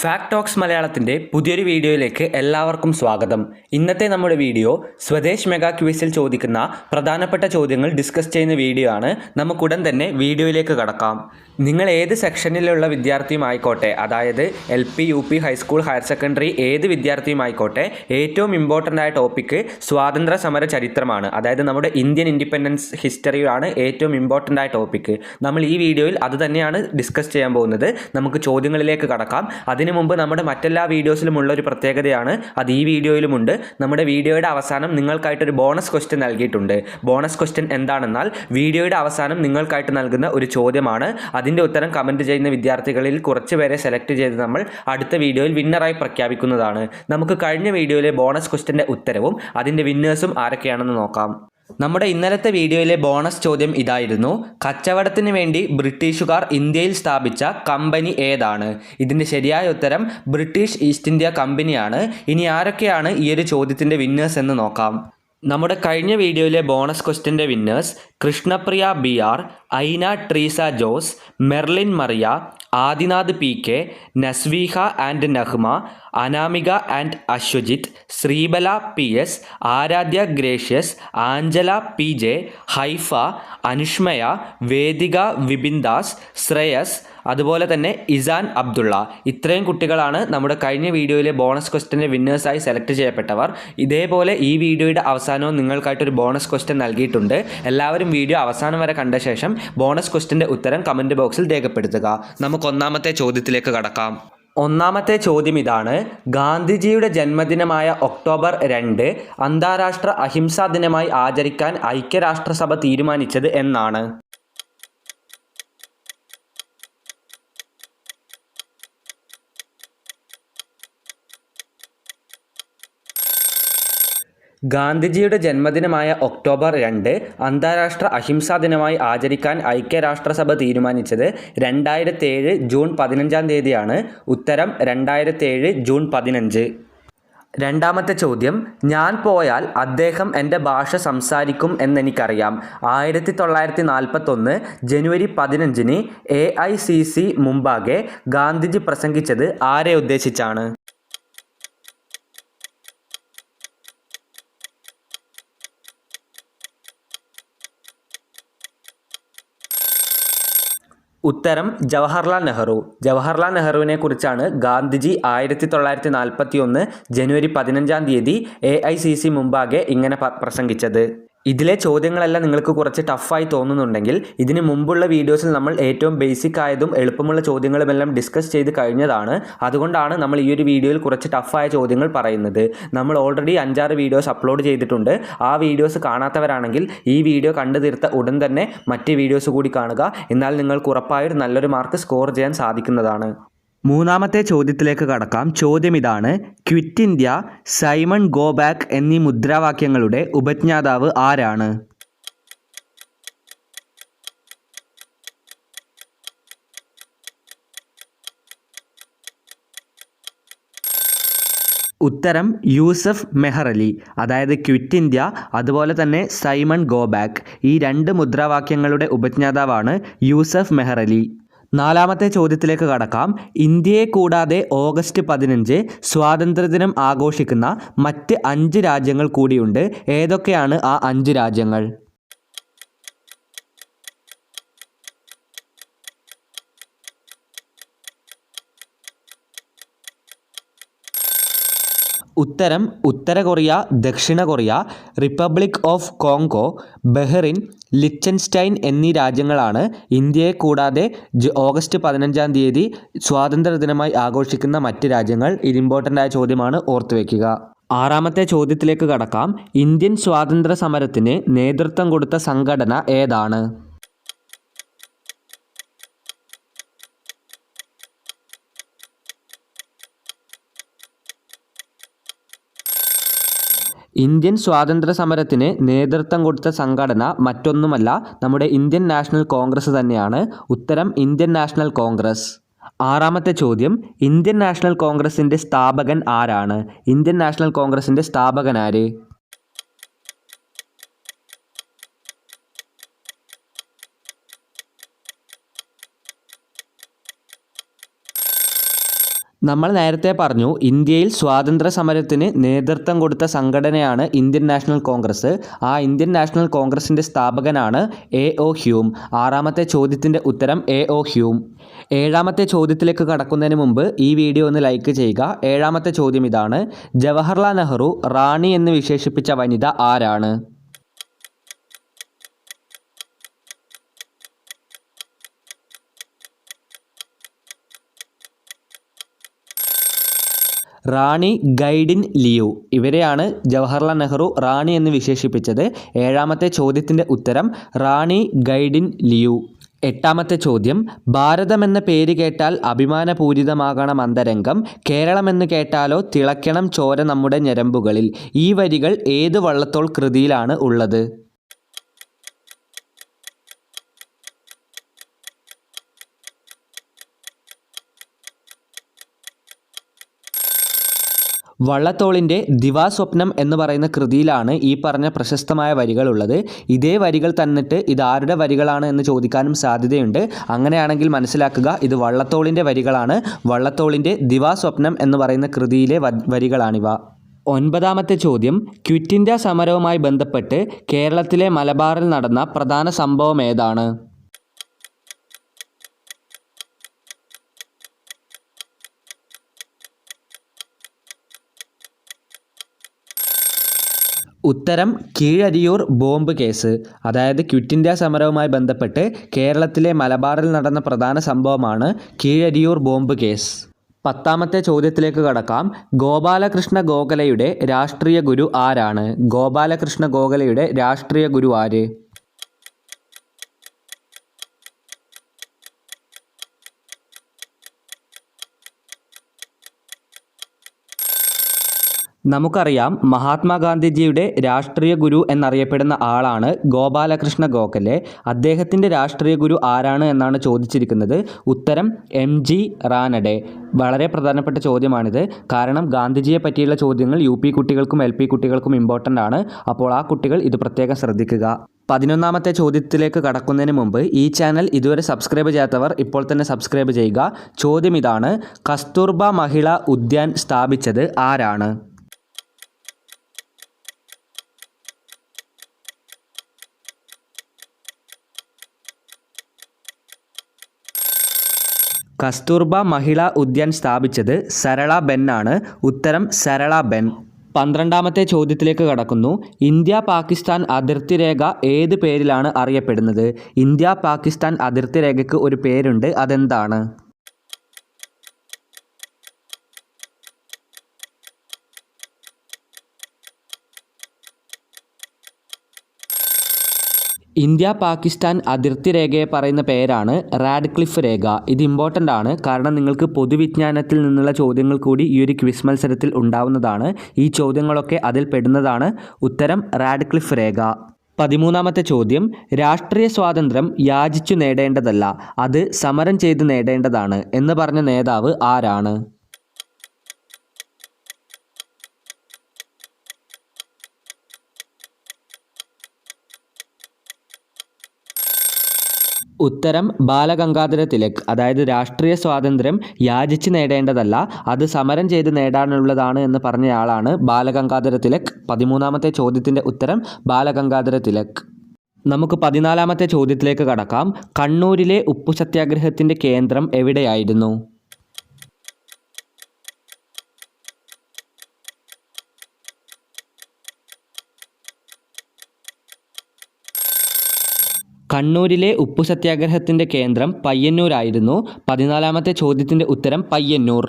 Fact talks മലയാളത്തിന്റെ പുതിയൊരു വീഡിയോയിലേക്ക് എല്ലാവർക്കും സ്വാഗതം. ഇന്നത്തെ നമ്മുടെ വീഡിയോ സ്വദേശ് മെഗാ ക്വിസിൽ ചോദിക്കുന്ന പ്രധാനപ്പെട്ട ചോദ്യങ്ങൾ ഡിസ്കസ് ചെയ്യുന്ന വീഡിയോ ആണ്. നമുക്കുടൻ തന്നെ വീഡിയോയിലേക്ക് കടക്കാം. നിങ്ങൾ ഏത് സെക്ഷനിലുള്ള വിദ്യാർത്ഥിയും ആയിക്കോട്ടെ അതായത് L P U P high school higher secondary ഏത് വിദ്യാർത്ഥിയും ആയിക്കോട്ടെ ഏറ്റവും ഇമ്പോർട്ടന്റ് ആയ ടോപ്പിക്ക് സ്വാതന്ത്ര്യ സമര ചരിത്രമാണ്. അതായത് നമ്മുടെ ഇന്ത്യൻ ഇൻഡിപെൻഡൻസ് ഹിസ്റ്ററിയാണ് ഏറ്റവും ഇമ്പോർട്ടന്റ് ആയ ടോപ്പിക്ക് നമ്മൾ ഈ വീഡിയോയിൽ അത് തന്നെയാണ് ഡിസ്കസ് ചെയ്യാൻ പോകുന്നത്. നമുക്ക് ചോദ്യങ്ങളിലേക്ക് കടക്കാം. അതിനു മുമ്പ് നമ്മുടെ മറ്റെല്ലാ വീഡിയോസിലുമുള്ള ഒരു പ്രത്യേകതയാണ് അത് ഈ വീഡിയോയിലുമുണ്ട്. നമ്മുടെ വീഡിയോയുടെ അവസാനം നിങ്ങൾക്കായിട്ടൊരു ബോണസ് ക്വസ്റ്റ്യൻ നൽകിയിട്ടുണ്ട്. ബോണസ് ക്വസ്റ്റ്യൻ എന്താണെന്നാൽ വീഡിയോയുടെ അവസാനം നിങ്ങൾക്കായിട്ട് നൽകുന്ന ഒരു ചോദ്യമാണ്. അതിന്റെ ഉത്തരം കമന്റ് ചെയ്യുന്ന വിദ്യാർത്ഥികളിൽ കുറച്ച് പേരെ സെലക്ട് ചെയ്ത് നമ്മൾ അടുത്ത വീഡിയോയിൽ വിന്നറായി പ്രഖ്യാപിക്കുന്നതാണ്. നമുക്ക് കഴിഞ്ഞ വീഡിയോയിലെ ബോണസ് ക്വസ്റ്റ്യന്റെ ഉത്തരവും അതിന്റെ വിന്നേഴ്സും ആരൊക്കെയാണെന്ന് നോക്കാം. നമ്മുടെ ഇന്നലത്തെ വീഡിയോയിലെ ബോണസ് ചോദ്യം ഇതായിരുന്നു. കച്ചവടത്തിന് വേണ്ടി ബ്രിട്ടീഷുകാർ ഇന്ത്യയിൽ സ്ഥാപിച്ച കമ്പനി ഏതാണ്? ഇതിന്റെ ശരിയായ ഉത്തരം ബ്രിട്ടീഷ് ഈസ്റ്റ് ഇന്ത്യ കമ്പനിയാണ്. ഇനി ആരൊക്കെയാണ് ഈ ഒരു ചോദ്യത്തിന്റെ വിന്നേഴ്സ് എന്ന് നോക്കാം. നമ്മുടെ കഴിഞ്ഞ വീഡിയോയിലെ bonus ക്വസ്റ്റിന്റെ winners Krishnapriya B R Aina Treesa Jose Merlin Mariya Adinath P K Naseeha and Nahma Anamika and Ashwajith Sreebala P S Aaradhya Gracious Angela P J Haifa Anushmaya Vedika Vipin Das Shreyas അതുപോലെ തന്നെ ഇസാൻ അബ്ദുള്ള. ഇത്രയും കുട്ടികളാണ് നമ്മുടെ കഴിഞ്ഞ വീഡിയോയിലെ bonus ക്വസ്റ്റ്യന്റെ വിന്നേഴ്സായി select ചെയ്യപ്പെട്ടവർ. ഇതേപോലെ ഈ വീഡിയോയുടെ അവസാനവും നിങ്ങൾക്കായിട്ടൊരു ബോണസ് ക്വസ്റ്റ്യൻ നൽകിയിട്ടുണ്ട്. എല്ലാവരും വീഡിയോ അവസാനം വരെ കണ്ട ശേഷം ബോണസ് ക്വസ്റ്റ്യന്റെ ഉത്തരം കമന്റ് ബോക്സിൽ രേഖപ്പെടുത്തുക. നമുക്ക് ഒന്നാമത്തെ ചോദ്യത്തിലേക്ക് കടക്കാം. ഒന്നാമത്തെ ചോദ്യം ഇതാണ്. ഗാന്ധിജിയുടെ ജന്മദിനമായ ഒക്ടോബർ രണ്ട് അന്താരാഷ്ട്ര അഹിംസാ ദിനമായി ആചരിക്കാൻ ഐക്യരാഷ്ട്രസഭ തീരുമാനിച്ചത് എന്നാണ്. ഗാന്ധിജിയുടെ ജന്മദിനമായ ഒക്ടോബർ രണ്ട് അന്താരാഷ്ട്ര അഹിംസാ ദിനമായി ആചരിക്കാൻ ഐക്യരാഷ്ട്രസഭ തീരുമാനിച്ചത് രണ്ടായിരത്തേഴ് ജൂൺ പതിനഞ്ചാം തീയതിയാണ്. ഉത്തരം രണ്ടായിരത്തേഴ് ജൂൺ പതിനഞ്ച്. രണ്ടാമത്തെ ചോദ്യം ഞാൻ പോയാൽ അദ്ദേഹം എന്റെ ഭാഷ സംസാരിക്കും എന്നെനിക്കറിയാം. ആയിരത്തി തൊള്ളായിരത്തി നാൽപ്പത്തൊന്ന് ജനുവരി പതിനഞ്ചിന് എ ഐ സി സി മുമ്പാകെ ഗാന്ധിജി പ്രസംഗിച്ചത് ആരെ ഉദ്ദേശിച്ചാണ്? ഉത്തരം ജവഹർലാൽ നെഹ്റു. ജവഹർലാൽ നെഹ്റുവിനെ കുറിച്ചാണ് ഗാന്ധിജി ആയിരത്തി തൊള്ളായിരത്തി നാൽപ്പത്തി ഒന്ന് ജനുവരി പതിനഞ്ചാം തീയതി എ ഐ സി സി മുമ്പാകെ ഇങ്ങനെ പ്രസംഗിച്ചത്. ഇതിലെ ചോദ്യങ്ങളെല്ലാം നിങ്ങൾക്ക് കുറച്ച് ടഫായി തോന്നുന്നുണ്ടെങ്കിൽ ഇതിന് മുമ്പുള്ള വീഡിയോസിൽ നമ്മൾ ഏറ്റവും ബേസിക് ആയതും എളുപ്പമുള്ള ചോദ്യങ്ങളുമെല്ലാം ഡിസ്കസ് ചെയ്ത് കഴിഞ്ഞതാണ്. അതുകൊണ്ടാണ് നമ്മൾ ഈ ഒരു വീഡിയോയിൽ കുറച്ച് ടഫായ ചോദ്യങ്ങൾ പറയുന്നത്. നമ്മൾ ഓൾറെഡി അഞ്ചാറ് വീഡിയോസ് അപ്ലോഡ് ചെയ്തിട്ടുണ്ട്. ആ വീഡിയോസ് കാണാത്തവരാണെങ്കിൽ ഈ വീഡിയോ കണ്ടു തീർത്ത ഉടൻ തന്നെ മറ്റ് വീഡിയോസ് കൂടി കാണുക. എന്നാൽ നിങ്ങൾക്ക് ഉറപ്പായും നല്ലൊരു മാർക്ക് സ്കോർ ചെയ്യാൻ സാധിക്കുന്നതാണ്. മൂന്നാമത്തെ ചോദ്യത്തിലേക്ക് കടക്കാം. ചോദ്യം ഇതാണ്. Quit India Simon go back എന്നീ മുദ്രാവാക്യങ്ങളുടെ ഉപജ്ഞാതാവ് ആരാണ്? ഉത്തരം യൂസഫ് മെഹറലി അതായത് ക്വിറ്റ് ഇന്ത്യ അതുപോലെ തന്നെ സൈമൺ ഗോ ബാക്ക് ഈ രണ്ട് മുദ്രാവാക്യങ്ങളുടെ ഉപജ്ഞാതാവാണ് യൂസഫ് മെഹ്റലി നാലാമത്തെ ചോദ്യത്തിലേക്ക് കടക്കാം. ഇന്ത്യയെ കൂടാതെ ഓഗസ്റ്റ് പതിനഞ്ച് സ്വാതന്ത്ര്യദിനം ആഘോഷിക്കുന്ന മറ്റ് അഞ്ച് രാജ്യങ്ങൾ കൂടിയുണ്ട്. ഏതൊക്കെയാണ് ആ അഞ്ച് രാജ്യങ്ങൾ? ഉത്തരം ഉത്തര കൊറിയ ദക്ഷിണ Korea republic of Congo Bahrain Liechtenstein എന്നീ രാജ്യങ്ങളാണ് ഇന്ത്യയെ കൂടാതെ ഓഗസ്റ്റ് പതിനഞ്ചാം തീയതി സ്വാതന്ത്ര്യദിനമായി ആഘോഷിക്കുന്ന മറ്റ് രാജ്യങ്ങൾ. ഇത് ഇമ്പോർട്ടന്റ് ആയ ചോദ്യമാണ്. ഓർത്തുവെക്കുക ആറാമത്തെ ചോദ്യത്തിലേക്ക് കടക്കാം. ഇന്ത്യൻ സ്വാതന്ത്ര്യ സമരത്തിന് നേതൃത്വം കൊടുത്ത സംഘടന ഏതാണ്? ഇന്ത്യൻ സ്വാതന്ത്ര്യ സമരത്തിന് നേതൃത്വം കൊടുത്ത സംഘടന മറ്റൊന്നുമല്ല നമ്മുടെ ഇന്ത്യൻ നാഷണൽ കോൺഗ്രസ് തന്നെയാണ്. ഉത്തരം ഇന്ത്യൻ നാഷണൽ കോൺഗ്രസ്. ആറാമത്തെ ചോദ്യം ഇന്ത്യൻ നാഷണൽ കോൺഗ്രസിന്റെ സ്ഥാപകൻ ആരാണ്? ഇന്ത്യൻ നാഷണൽ കോൺഗ്രസിന്റെ സ്ഥാപകൻ ആര്? നമ്മൾ നേരത്തെ പറഞ്ഞു ഇന്ത്യയിൽ സ്വാതന്ത്ര്യ സമരത്തിന് നേതൃത്വം കൊടുത്ത സംഘടനയാണ് ഇന്ത്യൻ നാഷണൽ കോൺഗ്രസ്. ആ ഇന്ത്യൻ നാഷണൽ കോൺഗ്രസിന്റെ സ്ഥാപകനാണ് എ ഒ ഹ്യൂം. ആറാമത്തെ ചോദ്യത്തിന്റെ ഉത്തരം എ ഒ ഹ്യൂം. ഏഴാമത്തെ ചോദ്യത്തിലേക്ക് കടക്കുന്നതിന് മുമ്പ് ഈ വീഡിയോ ഒന്ന് ലൈക്ക് ചെയ്യുക. ഏഴാമത്തെ ചോദ്യം ഇതാണ് ജവഹർലാൽ നെഹ്റു റാണി എന്ന് വിശേഷിപ്പിച്ച വനിത ആരാണ്? റാണി ഗൈഡിൻ ലിയു. ഇവരെയാണ് ജവഹർലാൽ നെഹ്റു റാണി എന്ന് വിശേഷിപ്പിച്ചത്. ഏഴാമത്തെ ചോദ്യത്തിന്റെ ഉത്തരം റാണി ഗൈഡിൻ ലിയു. എട്ടാമത്തെ ചോദ്യം ഭാരതം എന്ന പേര് കേട്ടാൽ അഭിമാനപൂരിതമാകണം അന്തരംഗം. കേരളം എന്ന് കേട്ടാലോ തിളക്കണം ചോര നമ്മുടെ ഞരമ്പുകളിൽ. ഈ വരികൾ ഏത് വള്ളത്തോൾ കൃതിയിലാണ് ഉള്ളത്? വള്ളത്തോളിന്റെ ദിവാസ്വപ്നം എന്ന് പറയുന്ന കൃതിയിലാണ് ഈ പറഞ്ഞ പ്രശസ്തമായ വരികളുള്ളത്. ഇതേ വരികൾ തന്നിട്ട് ഇത് ആരുടെ വരികളാണ് എന്ന് ചോദിക്കാനും സാധ്യതയുണ്ട്. അങ്ങനെയാണെങ്കിൽ മനസ്സിലാക്കുക ഇത് വള്ളത്തോളിന്റെ വരികളാണ്. വള്ളത്തോളിന്റെ ദിവാസ്വപ്നം എന്ന് പറയുന്ന കൃതിയിലെ വരികളാണിവ. ഒൻപതാമത്തെ ചോദ്യം. ക്വിറ്റ് ഇന്ത്യ സമരവുമായി ബന്ധപ്പെട്ട് കേരളത്തിലെ മലബാറിൽ നടന്ന പ്രധാന സംഭവം ഏതാണ്? ഉത്തരം കീഴരിയൂർ ബോംബ് കേസ്. അതായത് ക്വിറ്റ് ഇന്ത്യ സമരവുമായി ബന്ധപ്പെട്ട് കേരളത്തിലെ മലബാറിൽ നടന്ന പ്രധാന സംഭവമാണ് കീഴരിയൂർ ബോംബ് കേസ്. പത്താമത്തെ ചോദ്യത്തിലേക്ക് കടക്കാം. ഗോപാലകൃഷ്ണ ഗോഖലയുടെ രാഷ്ട്രീയ ഗുരു ആരാണ്? ഗോപാലകൃഷ്ണ ഗോഖലയുടെ രാഷ്ട്രീയ ഗുരു ആര്? നമുക്കറിയാം മഹാത്മാഗാന്ധിജിയുടെ രാഷ്ട്രീയ ഗുരു എന്നറിയപ്പെടുന്ന ആളാണ് ഗോപാലകൃഷ്ണ ഗോഖലെ. അദ്ദേഹത്തിന്റെ രാഷ്ട്രീയ ഗുരു ആരാണ് എന്നാണ് ചോദിച്ചിരിക്കുന്നത്. ഉത്തരം എം ജി റാനഡെ. വളരെ പ്രധാനപ്പെട്ട ചോദ്യമാണിത്. കാരണം ഗാന്ധിജിയെ പറ്റിയുള്ള ചോദ്യങ്ങൾ യു പി കുട്ടികൾക്കും എൽ പി കുട്ടികൾക്കും ഇമ്പോർട്ടന്റ് ആണ്. അപ്പോൾ ആ കുട്ടികൾ ഇത് പ്രത്യേകം ശ്രദ്ധിക്കുക. പതിനൊന്നാമത്തെ ചോദ്യത്തിലേക്ക് കടക്കുന്നതിന് മുമ്പ് ഈ ചാനൽ ഇതുവരെ സബ്സ്ക്രൈബ് ചെയ്യാത്തവർ ഇപ്പോൾ തന്നെ സബ്സ്ക്രൈബ് ചെയ്യുക. ചോദ്യം ഇതാണ് കസ്തൂർബ മഹിളാ ഉദ്യാൻ സ്ഥാപിച്ചത് ആരാണ്? കസ്തൂർബ മഹിളാ ഉദ്യാൻ സ്ഥാപിച്ചത് സരള ബെൻ ആണ്. ഉത്തരം സരള ബെൻ. പന്ത്രണ്ടാമത്തെ ചോദ്യത്തിലേക്ക് കടക്കുന്നു. ഇന്ത്യ പാകിസ്ഥാൻ അതിർത്തി രേഖ ഏത് പേരിലാണ് അറിയപ്പെടുന്നത്? ഇന്ത്യ പാകിസ്ഥാൻ അതിർത്തി രേഖയ്ക്ക് ഒരു പേരുണ്ട്. അതെന്താണ്? ഇന്ത്യ പാകിസ്ഥാൻ അതിർത്തി രേഖയെ പറയുന്ന പേരാണ് റാഡ്ക്ലിഫ് രേഖ. ഇത് ഇമ്പോർട്ടന്റ് ആണ്. കാരണം നിങ്ങൾക്ക് പൊതുവിജ്ഞാനത്തിൽ നിന്നുള്ള ചോദ്യങ്ങൾ കൂടി ഈ ഒരു ക്വിസ് മത്സരത്തിൽ ഉണ്ടാവുന്നതാണ്. ഈ ചോദ്യങ്ങളൊക്കെ അതിൽ പെടുന്നതാണ്. ഉത്തരം റാഡ്ക്ലിഫ് രേഖ. പതിമൂന്നാമത്തെ ചോദ്യം. രാഷ്ട്രീയ സ്വാതന്ത്ര്യം യാചിച്ചു നേടേണ്ടതല്ല. അത് സമരം ചെയ്ത് നേടേണ്ടതാണ് എന്ന് പറഞ്ഞ നേതാവ് ആരാണ്? ഉത്തരം ബാലഗംഗാധര തിലക് അതായത് രാഷ്ട്രീയ സ്വാതന്ത്ര്യം യാചിച്ച് നേടേണ്ടതല്ല അത് സമരം ചെയ്ത് നേടാനുള്ളതാണ് എന്ന് പറഞ്ഞയാളാണ് ബാലഗംഗാധര തിലക് പതിമൂന്നാമത്തെ ചോദ്യത്തിന്റെ ഉത്തരം ബാലഗംഗാധര തിലക് നമുക്ക് പതിനാലാമത്തെ ചോദ്യത്തിലേക്ക് കടക്കാം. കണ്ണൂരിലെ ഉപ്പു സത്യാഗ്രഹത്തിന്റെ കേന്ദ്രം എവിടെയായിരുന്നു? കണ്ണൂരിലെ ഉപ്പു സത്യാഗ്രഹത്തിന്റെ കേന്ദ്രം പയ്യന്നൂരായിരുന്നു. പതിനാലാമത്തെ ചോദ്യത്തിന്റെ ഉത്തരം പയ്യന്നൂർ.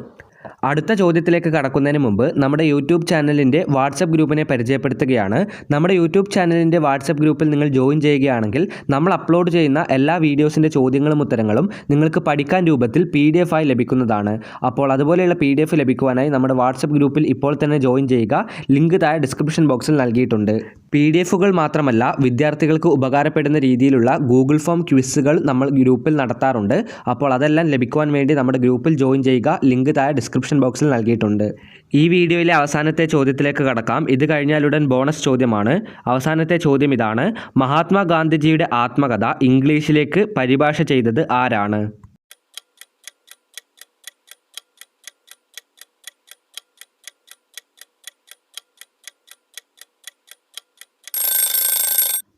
അടുത്ത ചോദ്യത്തിലേക്ക് കടക്കുന്നതിന് മുമ്പ് നമ്മുടെ യൂട്യൂബ് ചാനലിന്റെ വാട്സപ്പ് ഗ്രൂപ്പിനെ പരിചയപ്പെടുത്തുകയാണ്. നമ്മുടെ യൂട്യൂബ് ചാനലിന്റെ വാട്സപ്പ് ഗ്രൂപ്പിൽ നിങ്ങൾ ജോയിൻ ചെയ്യുകയാണെങ്കിൽ നമ്മൾ അപ്ലോഡ് ചെയ്യുന്ന എല്ലാ വീഡിയോസിന്റെ ചോദ്യങ്ങളും ഉത്തരങ്ങളും നിങ്ങൾക്ക് പഠിക്കാൻ രൂപത്തിൽ പി ഡി എഫ് ആയി ലഭിക്കുന്നതാണ്. അപ്പോൾ അതുപോലെയുള്ള പി ഡി എഫ് ലഭിക്കുവാനായി നമ്മുടെ വാട്സപ്പ് ഗ്രൂപ്പിൽ ഇപ്പോൾ തന്നെ ജോയിൻ ചെയ്യുക. ലിങ്ക് താഴെ ഡിസ്ക്രിപ്ഷൻ ബോക്സിൽ നൽകിയിട്ടുണ്ട്. പി ഡി എഫുകൾ മാത്രമല്ല വിദ്യാർത്ഥികൾക്ക് ഉപകാരപ്പെടുന്ന രീതിയിലുള്ള ഗൂഗിൾ ഫോം ക്വിസുകൾ നമ്മൾ ഗ്രൂപ്പിൽ നടത്താറുണ്ട്. അപ്പോൾ അതെല്ലാം ലഭിക്കുവാൻ വേണ്ടി നമ്മുടെ ഗ്രൂപ്പിൽ ജോയിൻ ചെയ്യുക. ലിങ്ക് താഴെ ഡിസ്ക്രിപ്ഷൻ ബോക്സിൽ നൽകിയിട്ടുണ്ട്. ഈ വീഡിയോയിലെ അവസാനത്തെ ചോദ്യത്തിലേക്ക് കടക്കാം. ഇത് കഴിഞ്ഞാലുടൻ ബോണസ് ചോദ്യമാണ്. അവസാനത്തെ ചോദ്യം ഇതാണ്. മഹാത്മാഗാന്ധിജിയുടെ ആത്മകഥ ഇംഗ്ലീഷിലേക്ക് പരിഭാഷ ചെയ്തത് ആരാണ്?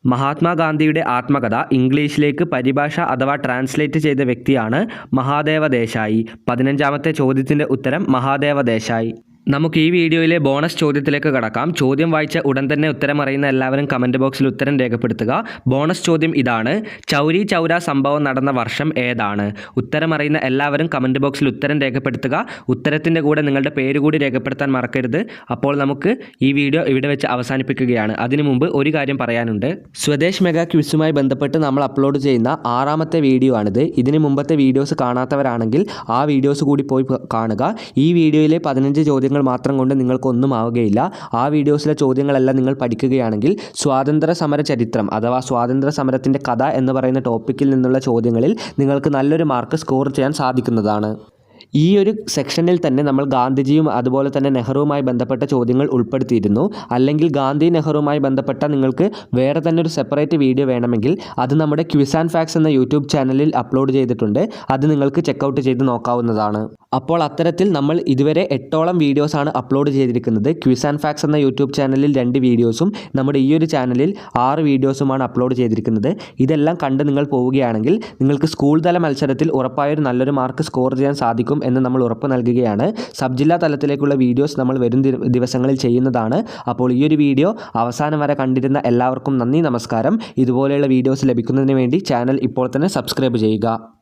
മഹാത്മാഗാന്ധിയുടെ ആത്മകഥ ഇംഗ്ലീഷിലേക്ക് പരിഭാഷ അഥവാ ട്രാൻസ്ലേറ്റ് ചെയ്ത വ്യക്തിയാണ് മഹാദേവ ദേശായി. പതിനഞ്ചാമത്തെ ചോദ്യത്തിന്റെ ഉത്തരം മഹാദേവ ദേശായി. നമുക്ക് ഈ വീഡിയോയിലെ ബോണസ് ചോദ്യത്തിലേക്ക് കടക്കാം. ചോദ്യം വായിച്ച ഉടൻ തന്നെ ഉത്തരം അറിയുന്ന എല്ലാവരും കമന്റ് ബോക്സിൽ ഉത്തരം രേഖപ്പെടുത്തുക. ബോണസ് ചോദ്യം ഇതാണ്. ചൗരി ചൗര സംഭവം നടന്ന വർഷം ഏതാണ്? ഉത്തരം അറിയുന്ന എല്ലാവരും കമന്റ് ബോക്സിൽ ഉത്തരം രേഖപ്പെടുത്തുക. ഉത്തരത്തിന്റെ കൂടെ നിങ്ങളുടെ പേര് കൂടി രേഖപ്പെടുത്താൻ മറക്കരുത്. അപ്പോൾ നമുക്ക് ഈ വീഡിയോ ഇവിടെ വെച്ച് അവസാനിപ്പിക്കുകയാണ്. അതിനു മുമ്പ് ഒരു കാര്യം പറയാനുണ്ട്. സ്വദേശ് മെഗാ ക്വിസുമായി ബന്ധപ്പെട്ട് നമ്മൾ അപ്ലോഡ് ചെയ്യുന്ന ആറാമത്തെ വീഡിയോ ആണിത്. ഇതിന് മുമ്പത്തെ വീഡിയോസ് കാണാത്തവരാണെങ്കിൽ ആ വീഡിയോസ് കൂടി പോയി കാണുക. ഈ വീഡിയോയിലെ പതിനഞ്ച് ചോദ്യങ്ങൾ മാത്രം കൊണ്ട് നിങ്ങൾക്കൊന്നും ആവുകയില്ല ആ വീഡിയോസിലെ ചോദ്യങ്ങളെല്ലാം നിങ്ങൾ പഠിക്കുകയാണെങ്കിൽ സ്വാതന്ത്ര്യ സമര ചരിത്രം അഥവാ സ്വാതന്ത്ര്യ സമരത്തിന്റെ കഥ എന്ന് പറയുന്ന ടോപ്പിക്കിൽ നിന്നുള്ള ചോദ്യങ്ങളിൽ നിങ്ങൾക്ക് നല്ലൊരു മാർക്ക് സ്കോർ ചെയ്യാൻ സാധിക്കുന്നതാണ്. ഈ ഒരു സെക്ഷനിൽ തന്നെ നമ്മൾ ഗാന്ധിജിയും അതുപോലെ തന്നെ നെഹ്റുവുമായി ബന്ധപ്പെട്ട ചോദ്യങ്ങൾ ഉൾപ്പെടുത്തിയിരുന്നു. അല്ലെങ്കിൽ ഗാന്ധി നെഹ്റുവുമായി ബന്ധപ്പെട്ട നിങ്ങൾക്ക് വേറെ തന്നെ ഒരു സെപ്പറേറ്റ് വീഡിയോ വേണമെങ്കിൽ അത് നമ്മുടെ ക്വിസ് ആൻഡ് ഫാക്സ് എന്ന യൂട്യൂബ് ചാനലിൽ അപ്ലോഡ് ചെയ്തിട്ടുണ്ട്. അത് നിങ്ങൾക്ക് ചെക്കൗട്ട് ചെയ്ത് നോക്കാവുന്നതാണ്. അപ്പോൾ അത്തരത്തിൽ നമ്മൾ ഇതുവരെ എട്ടോളം വീഡിയോസാണ് അപ്ലോഡ് ചെയ്തിരിക്കുന്നത്. ക്വിസ് ആൻഡ് ഫാക്സ് എന്ന യൂട്യൂബ് ചാനലിൽ രണ്ട് വീഡിയോസും നമ്മുടെ ഈ ഒരു ചാനലിൽ ആറ് വീഡിയോസുമാണ് അപ്ലോഡ് ചെയ്തിരിക്കുന്നത്. ഇതെല്ലാം കണ്ട് നിങ്ങൾ പോവുകയാണെങ്കിൽ നിങ്ങൾക്ക് സ്കൂൾ തല മത്സരത്തിൽ ഉറപ്പായൊരു നല്ലൊരു മാർക്ക് സ്കോർ ചെയ്യാൻ സാധിക്കും എന്ന് നമ്മൾ ഉറപ്പ് നൽകുകയാണ്. സബ് ജില്ലാ തലത്തിലേക്കുള്ള വീഡിയോസ് നമ്മൾ വരും ദിവസങ്ങളിൽ ചെയ്യുന്നതാണ്. അപ്പോൾ ഈ ഒരു വീഡിയോ അവസാനം വരെ കണ്ടിരുന്ന എല്ലാവർക്കും നന്ദി നമസ്കാരം. ഇതുപോലെയുള്ള വീഡിയോസ് ലഭിക്കുന്നതിന് വേണ്ടി ചാനൽ ഇപ്പോൾ തന്നെ സബ്സ്ക്രൈബ് ചെയ്യുക.